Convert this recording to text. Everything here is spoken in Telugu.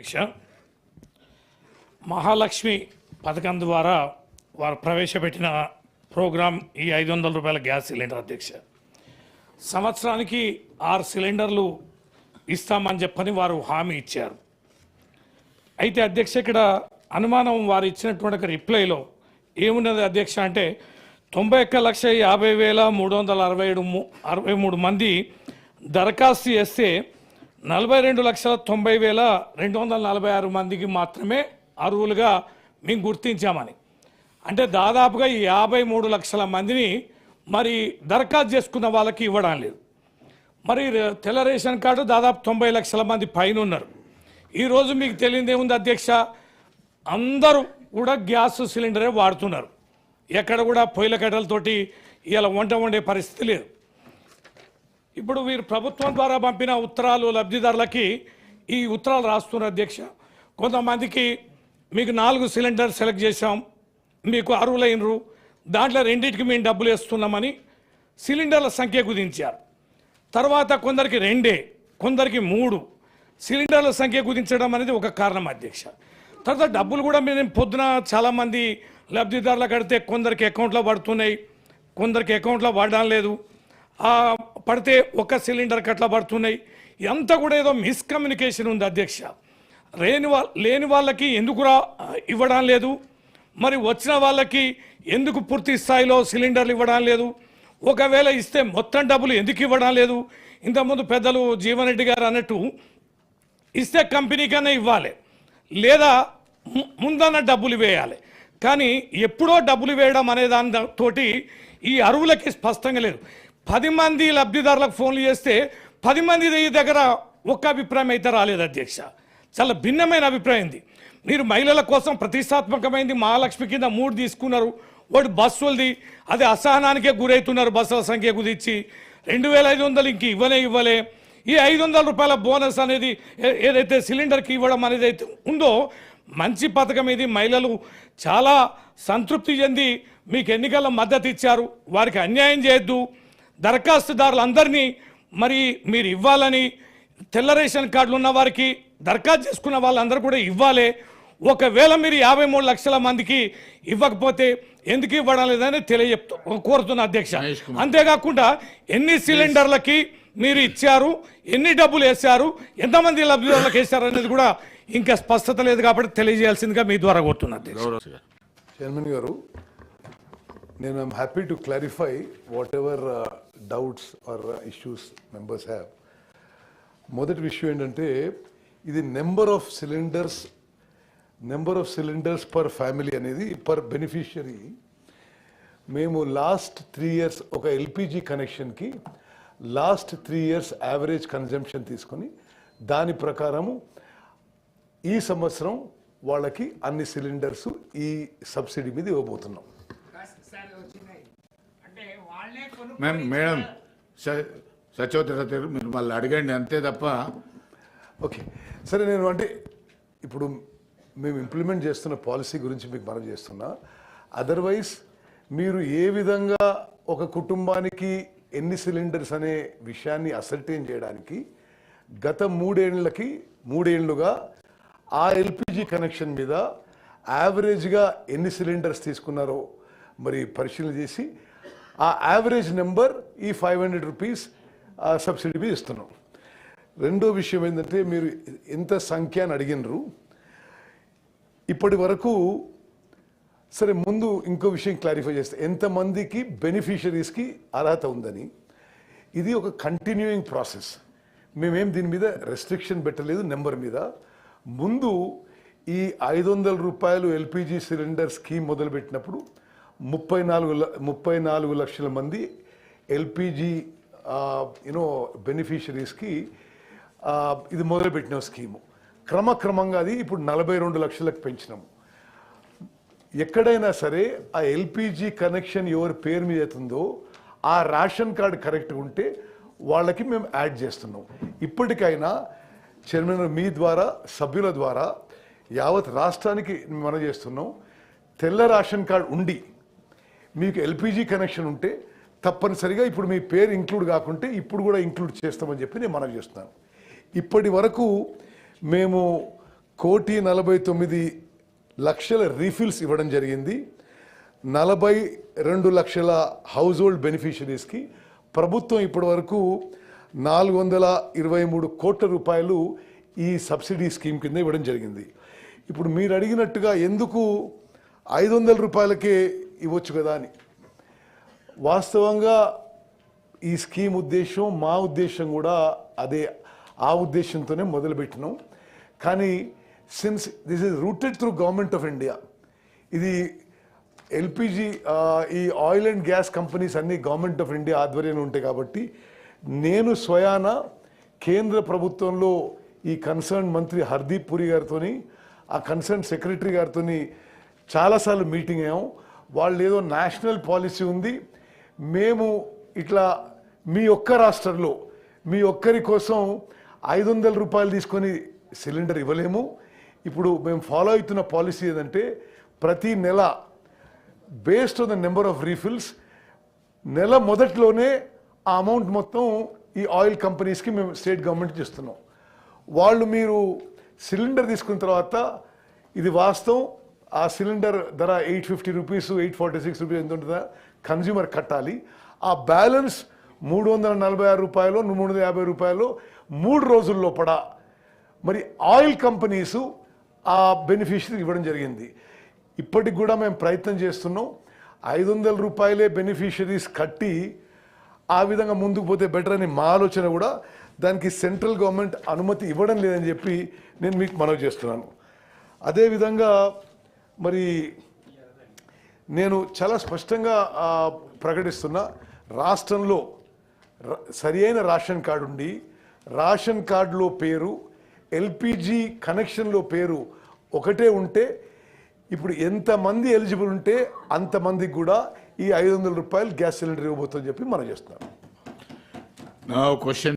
అధ్యక్ష మహాలక్ష్మి పథకం ద్వారా వారు ప్రవేశపెట్టిన ప్రోగ్రాం ఈ ఐదు వందల రూపాయల గ్యాస్ సిలిండర్ అధ్యక్ష. సంవత్సరానికి ఆరు సిలిండర్లు ఇస్తామని చెప్పని వారు హామీ ఇచ్చారు. అయితే అధ్యక్ష ఇక్కడ అనుమానం వారు ఇచ్చినటువంటి ఒక రిప్లైలో ఏమున్నది అధ్యక్ష అంటే తొంభై ఒక్క లక్ష యాభై వేల మూడు వందల అరవై ఏడు అరవై మూడు మంది దరఖాస్తు చేస్తే నలభై రెండు లక్షల తొంభై వేల రెండు వందల నలభై ఆరు మందికి మాత్రమే అర్హులుగా మేము గుర్తించామని. అంటే దాదాపుగా ఈ యాభై మూడు లక్షల మందిని మరి దరఖాస్తు చేసుకున్న వాళ్ళకి ఇవ్వడం లేదు. మరి తెల్ల రేషన్ కార్డు దాదాపు తొంభై లక్షల మంది పైన ఉన్నారు. ఈరోజు మీకు తెలియదు ఏముంది అధ్యక్ష అందరూ కూడా గ్యాస్ సిలిండరే వాడుతున్నారు. ఎక్కడ కూడా పొయ్యిల కట్టెలతోటి ఇలా వంట వండే పరిస్థితి లేదు. ఇప్పుడు వీరు ప్రభుత్వం ద్వారా పంపిన ఉత్తరాలు లబ్ధిదారులకి ఈ ఉత్తరాలు రాస్తున్నారు అధ్యక్ష. కొంతమందికి మీకు నాలుగు సిలిండర్ సెలెక్ట్ చేశాం మీకు అరువులైనరు దాంట్లో రెండింటికి మేము డబ్బులు వేస్తున్నామని సిలిండర్ల సంఖ్య కుదించారు. తర్వాత కొందరికి రెండే కొందరికి మూడు సిలిండర్ల సంఖ్య కుదించడం అనేది ఒక కారణం అధ్యక్ష. తర్వాత డబ్బులు కూడా మేము పొద్దున చాలామంది లబ్ధిదారులు కడితే కొందరికి అకౌంట్లో పడుతున్నాయి కొందరికి అకౌంట్లో పడడం లేదు. పడితే ఒక సిలిండర్ కట్ల పడుతున్నాయి. ఎంత కూడా ఏదో మిస్కమ్యూనికేషన్ ఉంది అధ్యక్ష. లేని వా లేని వాళ్ళకి ఎందుకురా ఇవ్వడం లేదు. మరి వచ్చిన వాళ్ళకి ఎందుకు పూర్తి స్థాయిలో సిలిండర్లు ఇవ్వడం లేదు. ఒకవేళ ఇస్తే మొత్తం డబ్బులు ఎందుకు ఇవ్వడం లేదు. ఇంతకుముందు పెద్దలు జీవన్ రెడ్డి గారు అన్నట్టు ఇస్తే కంపెనీకైనా ఇవ్వాలి. లేదా ముందన్న డబ్బులు వేయాలి. కానీ ఎప్పుడో డబ్బులు వేయడం అనే దాని తోటి ఈ అరువులకి స్పష్టంగా లేదు. పది మంది లబ్ధిదారులకు ఫోన్లు చేస్తే పది మంది దగ్గర ఒక్క అభిప్రాయం అయితే రాలేదు అధ్యక్ష. చాలా భిన్నమైన అభిప్రాయం ఉంది మీరు మహిళల కోసం ప్రతిష్టాత్మకమైంది మహాలక్ష్మి కింద మూడు తీసుకున్నారు. వాడు బస్సులది అది అసహనానికే గురవుతున్నారు బస్సుల సంఖ్య కుదిర్చి. రెండు వేల ఐదు వందలు ఇంక ఇవ్వలే ఇవ్వలే. ఈ ఐదు వందల రూపాయల బోనస్ అనేది ఏదైతే సిలిండర్కి ఇవ్వడం అనేది అయితే ఉందో మంచి పథకం ఇది. మహిళలు చాలా సంతృప్తి చెంది మీకు ఎన్నికల్లో మద్దతు ఇచ్చారు. వారికి అన్యాయం చేయొద్దు. దరఖాస్తుదారులందరినీ మరి మీరు ఇవ్వాలని తెల్ల రేషన్ కార్డులు ఉన్న వారికి దరఖాస్తు చేసుకున్న వాళ్ళందరూ కూడా ఇవ్వాలి. ఒకవేళ మీరు యాభై మూడు లక్షల మందికి ఇవ్వకపోతే ఎందుకు ఇవ్వడం లేదని తెలియజెప్తూ కోరుతున్న అధ్యక్ష. అంతేకాకుండా ఎన్ని సిలిండర్లకి మీరు ఇచ్చారు ఎన్ని డబ్బులు వేశారు ఎంతమంది లబ్ధిదారులకు వేశారు అనేది కూడా ఇంకా స్పష్టత లేదు కాబట్టి తెలియజేయాల్సిందిగా మీ ద్వారా కోరుతున్నా అధ్యక్ష. గౌరవ్ గారు. చైర్మన్ గారు నేను I'm happy to clarify whatever doubts or issues members have మొదటి విషయం ఏంటంటే ఇది number of cylinders number of cylinders per family అనేది పర్ బెనిఫిషియరీ మేము లాస్ట్ త్రీ ఇయర్స్ ఒక LPG కనెక్షన్కి last three years average consumption తీసుకొని దాని ప్రకారము ఈ సంవత్సరం వాళ్ళకి అన్ని సిలిండర్స్ ఈ సబ్సిడీ మీద ఇవ్వబోతున్నాం. మేం మేడం స- సత్యవతి గారు మీరు మళ్ళీ అడగండి అంతే తప్ప. ఓకే. సరే నేను అంటే ఇప్పుడు మేము ఇంప్లిమెంట్ చేస్తున్న పాలసీ గురించి మీకు మనం చేస్తున్నా. అదర్వైజ్ మీరు ఏ విధంగా ఒక కుటుంబానికి ఎన్ని సిలిండర్స్ అనే విషయాన్ని అసర్టైన్ చేయడానికి గత మూడేళ్ళకి మూడేళ్ళుగా ఆ ఎల్పిజి కనెక్షన్ మీద యావరేజ్గా ఎన్ని సిలిండర్స్ తీసుకున్నారో మరి పరిశీలన చేసి ఆ యావరేజ్ నెంబర్ ఈ ఫైవ్ హండ్రెడ్ రూపీస్ సబ్సిడీ మీద ఇస్తున్నాం. రెండో విషయం ఏంటంటే మీరు ఎంత సంఖ్య అని అడిగినరు. ఇప్పటి వరకు సరే ముందు ఇంకో విషయం క్లారిఫై చేస్తే. ఎంతమందికి బెనిఫిషరీస్కి అర్హత ఉందని. ఇది ఒక కంటిన్యూయింగ్ ప్రాసెస్ మేమేం దీని మీద రెస్ట్రిక్షన్ పెట్టలేదు నెంబర్ మీద. ముందు ఈ ఐదు వందల రూపాయలు ఎల్పిజి సిలిండర్ స్కీమ్ మొదలుపెట్టినప్పుడు ముప్పై నాలుగు ల- ముప్పై నాలుగు లక్షల మంది ఎల్పిజి యూనో బెనిఫిషరీస్కి ఇది మొదలుపెట్టిన స్కీము. క్రమక్రమంగా అది ఇప్పుడు నలభై రెండు లక్షలకు పెంచినాము ఎక్కడైనా సరే ఆ ఎల్పిజి కనెక్షన్ ఎవరి పేరు మీద అవుతుందో ఆ రేషన్ కార్డు కరెక్ట్గా ఉంటే వాళ్ళకి మేము యాడ్ చేస్తున్నాం. ఇప్పటికైనా చైర్మన్ మీ ద్వారా సభ్యుల ద్వారా యావత్ రాష్ట్రానికి మనం చేస్తున్నాం. తెల్ల రేషన్ కార్డు ఉండి మీకు ఎల్పిజి కనెక్షన్ ఉంటే తప్పనిసరిగా ఇప్పుడు మీ పేరు ఇంక్లూడ్ కాకుంటే ఇప్పుడు కూడా ఇంక్లూడ్ చేస్తామని చెప్పి నేను మనవి చేస్తున్నాను. ఇప్పటి వరకు మేము కోటి నలభై తొమ్మిది లక్షల రీఫిల్స్ ఇవ్వడం జరిగింది. నలభై రెండు లక్షల హౌస్ హోల్డ్ బెనిఫిషరీస్కి ప్రభుత్వం ఇప్పటి వరకు నాలుగు వందల ఇరవై మూడు కోట్ల రూపాయలు ఈ సబ్సిడీ స్కీమ్ కింద ఇవ్వడం జరిగింది. ఇప్పుడు మీరు అడిగినట్టుగా ఎందుకు ఐదు వందల రూపాయలకే ఇవ్వచ్చు కదా అని. వాస్తవంగా ఈ స్కీమ్ ఉద్దేశం మా ఉద్దేశం కూడా అదే ఆ ఉద్దేశంతోనే మొదలుపెట్టినాం. కానీ since this is routed through government of India ఇది ఎల్పిజి ఈ ఆయిల్ అండ్ గ్యాస్ కంపెనీస్ అన్ని గవర్నమెంట్ ఆఫ్ ఇండియా ఆధ్వర్యంలో ఉంటాయి కాబట్టి నేను స్వయాన కేంద్ర ప్రభుత్వంలో ఈ కన్సర్న్ మంత్రి హర్దీప్ పురి గారితోని ఆ కన్సర్న్ సెక్రటరీ గారితోని చాలాసార్లు మీటింగ్ అయ్యాం. వాళ్ళు ఏదో నేషనల్ పాలసీ ఉంది. మేము ఇట్లా మీ ఒక్క రాష్ట్రంలో మీ ఒక్కరి కోసం ఐదు వందల రూపాయలు తీసుకొని సిలిండర్ ఇవ్వలేము. ఇప్పుడు మేము ఫాలో అవుతున్న పాలసీ ఏదంటే ప్రతి నెల based on the number of refills నెల మొదట్లోనే ఆ అమౌంట్ మొత్తం ఈ ఆయిల్ కంపెనీస్కి మేము స్టేట్ గవర్నమెంట్ చేస్తున్నాం వాళ్ళు మీరు సిలిండర్ తీసుకున్న తర్వాత ఇది వాస్తవం. ఆ సిలిండర్ ధర eight fifty rupees eight forty six rupees ఎంత ఉంటుందా? కన్జ్యూమర్ కట్టాలి. ఆ బ్యాలెన్స్ మూడు వందల నలభై ఆరు రూపాయలు మూడు వందల యాభై రూపాయలు మూడు రోజుల లోపల. మరి ఆయిల్ కంపెనీస్ ఆ బెనిఫిషియరీ ఇవ్వడం జరిగింది. ఇప్పటికి కూడా మేము ప్రయత్నం చేస్తున్నాం. ఐదు వందల రూపాయలే బెనిఫిషరీస్ కట్టి ఆ విధంగా ముందుకు పోతే బెటర్ అని మా ఆలోచన కూడా. దానికి సెంట్రల్ గవర్నమెంట్ అనుమతి ఇవ్వడం లేదని చెప్పి నేను మీకు మనవి చేస్తున్నాను. అదేవిధంగా మరి నేను చాలా స్పష్టంగా ప్రకటిస్తున్నా. రాష్ట్రంలో ర- సరి అయిన రేషన్ కార్డు ఉండి రేషన్ కార్డులో పేరు ఎల్పిజి కనెక్షన్లో పేరు ఒకటే ఉంటే ఇప్పుడు ఎంతమంది ఎలిజిబుల్ ఉంటే అంతమందికి కూడా ఈ ఐదు వందల రూపాయలు గ్యాస్ సిలిండర్ ఇవ్వబోతుందని చెప్పి మనం చేస్తున్నాం. క్వశ్చన్